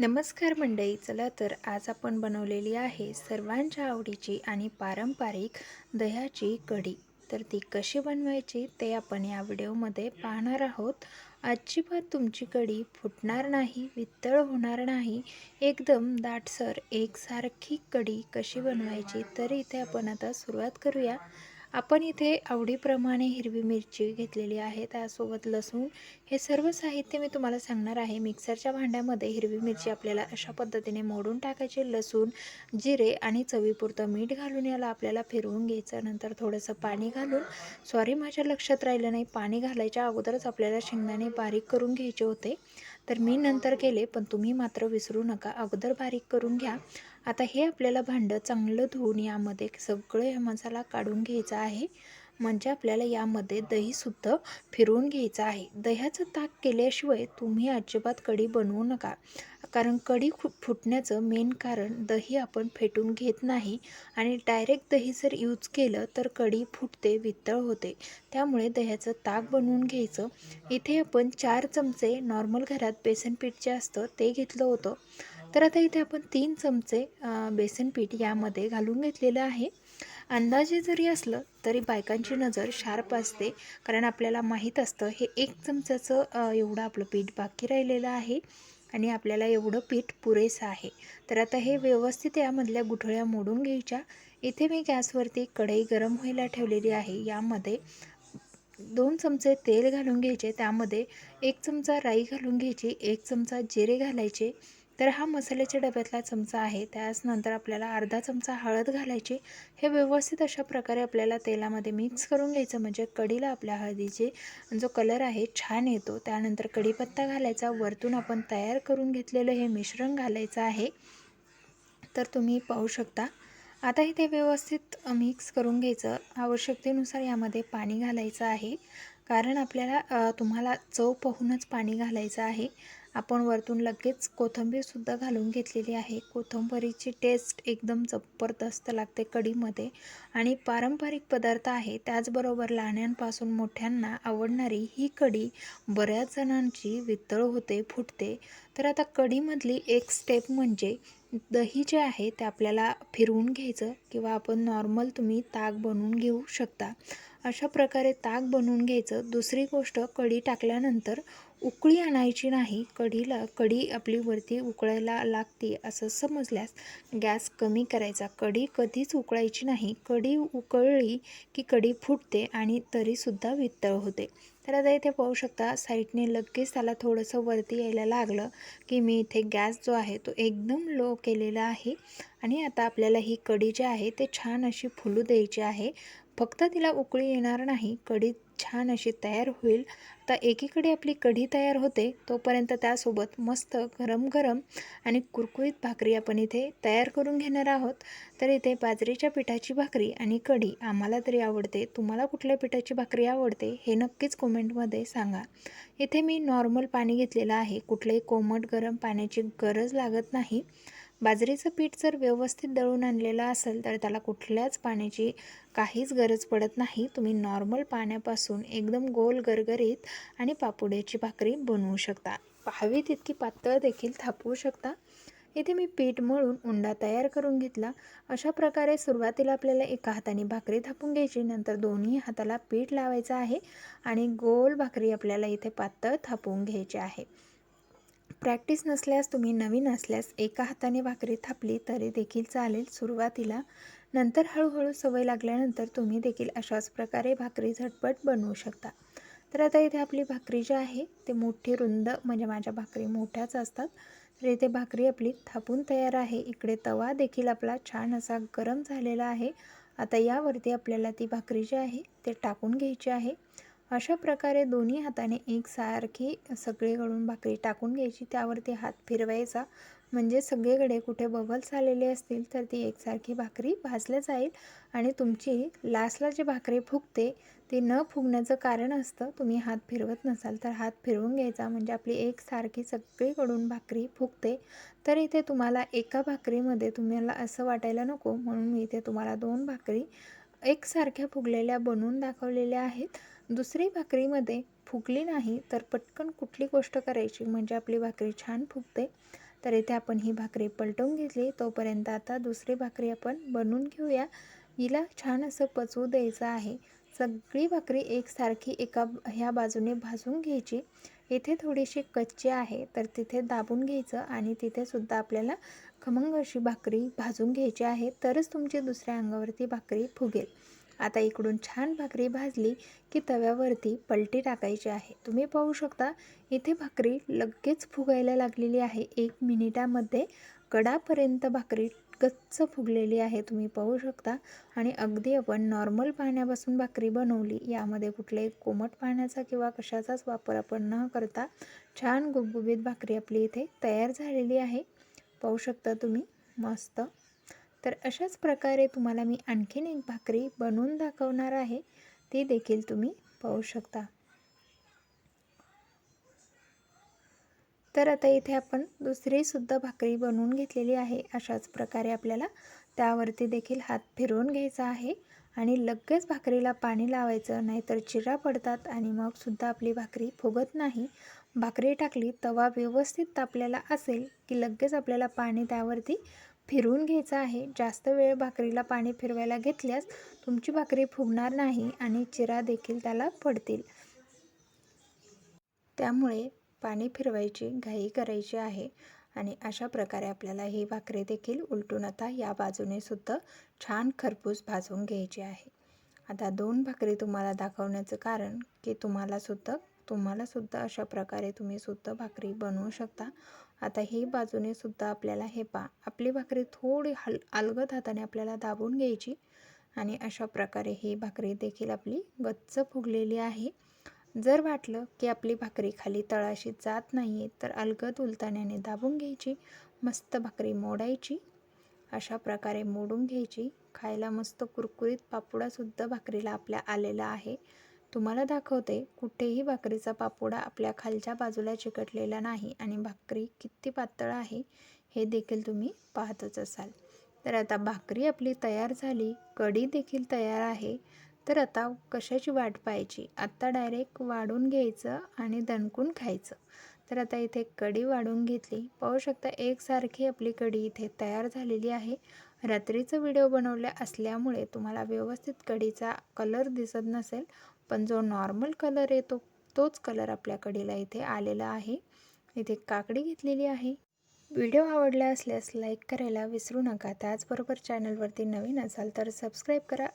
नमस्कार मंडळी चला तर आज आपण बनवलेली आहे सर्वांच्या आवडीची आणि पारंपरिक दह्याची कढी. तर ती कशी बनवायची ते आपण या व्हिडिओमध्ये पाहणार आहोत. अजिबात तुमची कढी फुटणार नाही वितळ होणार नाही. एकदम दाटसर एकसारखी कढी कशी बनवायची तर इथे आपण आता सुरुवात करूया. आपण इथे आवडीप्रमाणे हिरवी मिरची घेतलेली आहे. त्यासोबत लसूण. हे सर्व साहित्य मी तुम्हाला सांगणार आहे. मिक्सरच्या भांड्यामध्ये हिरवी मिरची आपल्याला अशा पद्धतीने मोडून टाकायची. लसूण जिरे आणि चवीपुरतं मीठ घालून याला आपल्याला फिरवून घ्यायचं. नंतर थोडंसं पाणी घालून सॉरी माझ्या लक्षात राहिलं नाही पाणी घालायच्या अगोदरच आपल्याला शेंगदाणे बारीक करून घ्यायचे होते. तर मी नंतर केले पण तुम्ही मात्र विसरू नका. अगोदर बारीक करून घ्या. आता हे आपल्याला भांडं चांगलं धुवून यामध्ये सगळं हे मसाला काढून घ्यायचा आहे. म्हणजे आपल्याला यामध्ये दहीसुद्धा फिरवून घ्यायचं आहे. दह्याचं ताक केल्याशिवाय तुम्ही अजिबात कढी बनवू नका. कारण कढी खूप फुटण्याचं मेन कारण दही आपण फेटून घेत नाही. आणि डायरेक्ट दही जर यूज केलं तर कढी फुटते वितळ होते. त्यामुळे दह्याचं ताक बनवून घ्यायचं. इथे आपण चार चमचे नॉर्मल घरात बेसन पीठ जे असतं ते घेतलं होतं. तर आता इथे आपण तीन चमचे बेसन पीठ यामध्ये घालून घेतलेलं आहे. अंदाजे जरी असलं तरी बायकांची नजर शार्प असते कारण आपल्याला माहीत असतं हे एक चमच्याचं एवढं आपलं पीठ बाकी राहिलेलं आहे आणि आपल्याला एवढं पीठ पुरेसं आहे. तर आता हे व्यवस्थित यामधल्या गुठळ्या मोडून घ्यायच्या. इथे मी गॅसवरती कढई गरम व्हायला ठेवलेली आहे. यामध्ये दोन चमचे तेल घालून घ्यायचे. त्यामध्ये एक चमचा राई घालून घ्यायची एक चमचा जिरे घालायचे. तर हा मसाल्याच्या डब्यातला चमचा आहे. त्याचनंतर आपल्याला अर्धा चमचा हळद घालायची. हे व्यवस्थित अशा प्रकारे आपल्याला तेलामध्ये मिक्स करून घ्यायचं. म्हणजे कढीला आपल्या हळदीचे जो कलर आहे छान येतो. त्यानंतर कढीपत्ता घालायचा. वरतून आपण तयार करून घेतलेलं हे मिश्रण घालायचं आहे. तर तुम्ही पाहू शकता. आता इथे व्यवस्थित मिक्स करून घ्यायचं. आवश्यकतेनुसार यामध्ये पाणी घालायचं आहे. कारण आपल्याला तुम्हाला चव पाहूनच पाणी घालायचं आहे. आपण वरतून लगेच कोथिंबीरसुद्धा घालून घेतलेली आहे. कोथंबरीची टेस्ट एकदम जबरदस्त लागते कढीमध्ये. आणि पारंपरिक पदार्थ आहे. त्याचबरोबर लहाण्यांपासून मोठ्यांना आवडणारी ही कढी बऱ्याच जणांची वितळ होते फुटते. तर आता कढीमधली एक स्टेप म्हणजे दही जे आहे ते आपल्याला फिरवून घ्यायचं किंवा आपण नॉर्मल तुम्ही ताक बनवून घेऊ शकता. अशा प्रकारे ताक बनवून घ्यायचं. दुसरी गोष्ट कढी टाकल्यानंतर उकळी आणायची नाही. कढीला कढी आपली वरती उकळायला लागते असं समजल्यास गॅस कमी करायचा. कढी कधीच उकळायची नाही. कढी उकळली की कढी फुटते आणि तरीसुद्धा वितळ होते. तर आता इथे पाहू शकता साईडने लगेच त्याला थोडंसं वरती यायला लागलं की मी इथे गॅस जो आहे तो एकदम लो केलेला आहे. आणि आता आपल्याला ही कढी जी आहे ते छान अशी फुलू द्यायची आहे. फक्त तिला उकळी येणार नाही कढी छान अशी तयार होईल. तर एकीकडे आपली कढी तयार होते तोपर्यंत त्यासोबत मस्त गरम गरम आणि कुरकुरीत भाकरी आपण इथे तयार करून घेणार आहोत. तर इथे बाजरीच्या पिठाची भाकरी आणि कढी आम्हाला तरी आवडते. तुम्हाला कुठल्या पिठाची भाकरी आवडते हे नक्कीच कमेंटमध्ये सांगा. इथे मी नॉर्मल पाणी घेतलेलं आहे. कुठलेही कोमट गरम पाण्याची गरज लागत नाही. बाजरीचं पीठ जर व्यवस्थित दळून आणलेलं असेल तर त्याला कुठल्याच पाण्याची काहीच गरज पडत नाही. तुम्ही नॉर्मल पाण्यापासून एकदम गोल गरगरीत आणि पापुड्याची भाकरी बनवू शकता. हवी तितकी पातळ देखील थापवू शकता. इथे मी पीठ मळून उंडा तयार करून घेतला. अशा प्रकारे सुरुवातीला आपल्याला एका हाताने भाकरी थापून घ्यायची नंतर दोन्ही हाताला पीठ लावायचं आहे आणि गोल भाकरी आपल्याला इथे पातळ थापवून घ्यायची आहे. प्रॅक्टिस नसल्यास तुम्ही नवीन असल्यास एका हाताने भाकरी थापली तरी देखील चालेल सुरुवातीला. नंतर हळूहळू सवय लागल्यानंतर तुम्ही देखील अशाच प्रकारे भाकरी झटपट बनवू शकता. तर आता इथे आपली भाकरी जी आहे ते मोठी रुंद म्हणजे माझ्या भाकरी मोठ्याच असतात. तर इथे भाकरी आपली थापून तयार आहे. इकडे तवा देखील आपला छान असा गरम झालेला आहे. आता यावरती आपल्याला ती भाकरी जी आहे ते टाकून घ्यायची आहे. अशा प्रकारे दोन्ही हाताने एकसारखी सगळीकडून भाकरी टाकून घ्यायची. त्यावरती हात फिरवायचा. म्हणजे सगळीकडे कुठे बबल्स आलेले असतील तर ती एकसारखी भाकरी भाजल्या जाईल. आणि तुमची लास्टला जी भाकरी फुगते ती न फुगण्याचं कारण असतं तुम्ही हात फिरवत नसाल तर हात फिरवून घ्यायचा. म्हणजे आपली एकसारखी सगळीकडून भाकरी फुगते तर इथे तुम्हाला एका भाकरीमध्ये तुम्हाला असं वाटायला नको. म्हणून मी इथे तुम्हाला दोन भाकरी एकसारख्या फुगलेल्या बनवून दाखवलेल्या आहेत. दुसरी भाकरीमध्ये फुगली नाही तर पटकन कुठली गोष्ट करायची? म्हणजे आपली भाकरी छान फुगते तर इथे आपण ही भाकरी पलटवून घेतली. तोपर्यंत आता दुसरी भाकरी आपण बनवून घेऊया. हिला छान असं पचवू द्यायचं आहे. सगळी भाकरी एकसारखी एका ह्या बाजूने भाजून घ्यायची. इथे थोडीशी कच्ची आहे तर तिथे दाबून घ्यायचं आणि तिथेसुद्धा आपल्याला खमंग अशी भाकरी भाजून घ्यायची आहे. तरच तुमची दुसऱ्या अंगावरती भाकरी फुगेल. आता इकडून छान भाकरी भाजली की तव्यावरती पलटी टाकायची आहे. तुम्ही पाहू शकता इथे भाकरी लगेच फुगायला लागलेली आहे. एक मिनिटामध्ये कडापर्यंत भाकरी गच्च फुगलेली आहे. तुम्ही पाहू शकता. आणि अगदी आपण नॉर्मल पाण्यापासून भाकरी बनवली यामध्ये कुठल्याही कोमट पाण्याचा किंवा कशाचाच वापर आपण न करता छान गुबगुबीत भाकरी आपली इथे तयार झालेली आहे. पाहू शकता तुम्ही मस्त. तर अशाच प्रकारे तुम्हाला मी आणखीन एक भाकरी बनवून दाखवणार आहे. ती देखील तुम्ही पाहू शकता. तर आता इथे आपण दुसरीसुद्धा भाकरी बनवून घेतलेली आहे. अशाच प्रकारे आपल्याला त्यावरती देखील हात फिरवून घ्यायचा आहे आणि लगेच भाकरीला पाणी लावायचं नाहीतर चिरा पडतात आणि मग सुद्धा आपली भाकरी फुगत नाही. भाकरी टाकली तवा व्यवस्थित तापलेला असेल की लगेच आपल्याला पाणी त्यावरती फिरवून घ्यायचं आहे. जास्त वेळ भाकरीला पाणी फिरवायला घेतल्यास तुमची भाकरी फुगणार नाही आणि चिरा देखील त्याला पडतील. त्यामुळे पाणी फिरवायची घाई करायची आहे आणि अशा प्रकारे आपल्याला ही भाकरी देखील उलटून आता या बाजूने सुद्धा छान खरपूस भाजून घ्यायची आहे. आता दोन भाकरी तुम्हाला दाखवण्याचं कारण की तुम्हालासुद्धा तुम्हालासुद्धा अशा प्रकारे तुम्ही सुद्धा भाकरी बनवू शकता. आता ही बाजूने सुद्धा आपल्याला हे पा आपली भाकरी थोडी हल अलगद हाताने आपल्याला दाबून घ्यायची आणि अशा प्रकारे ही भाकरी देखील आपली गच्च फुगलेली आहे. जर वाटलं की आपली भाकरी खाली तळाशी जात नाही आहे तर अलगद उलताण्याने दाबून घ्यायची मस्त भाकरी मोडायची अशा प्रकारे मोडून घ्यायची. खायला मस्त कुरकुरीत पापुडासुद्धा भाकरीला आपल्या आलेला आहे. तुम्हाला दाखवते कुठेही भाकरीचा पापोडा आपल्या खालच्या बाजूला चिकटलेला नाही आणि भाकरी किती पातळ आहे हे देखील तुम्ही पाहतच असाल. तर आता भाकरी आपली तयार झाली कढी देखील तयार आहे. तर आता कशाची वाट पाहायची? आत्ता डायरेक्ट वाढून घ्यायचं आणि दणकून खायचं. तर आता इथे कढी वाढून घेतली. पाहू शकता एकसारखी आपली कढी इथे तयार झालेली आहे. रात्रीचं व्हिडिओ बनवल्या असल्यामुळे तुम्हाला व्यवस्थित कढीचा कलर दिसत नसेल पण जो नॉर्मल कलर येतो तोच कलर आपल्याकडीला इथे आलेला आहे. इथे काकडी घेतलेली आहे. व्हिडिओ आवडला असल्यास लाईक करायला विसरू नका. त्याचबरोबर चॅनलवरती नवीन असाल तर सबस्क्राईब करा.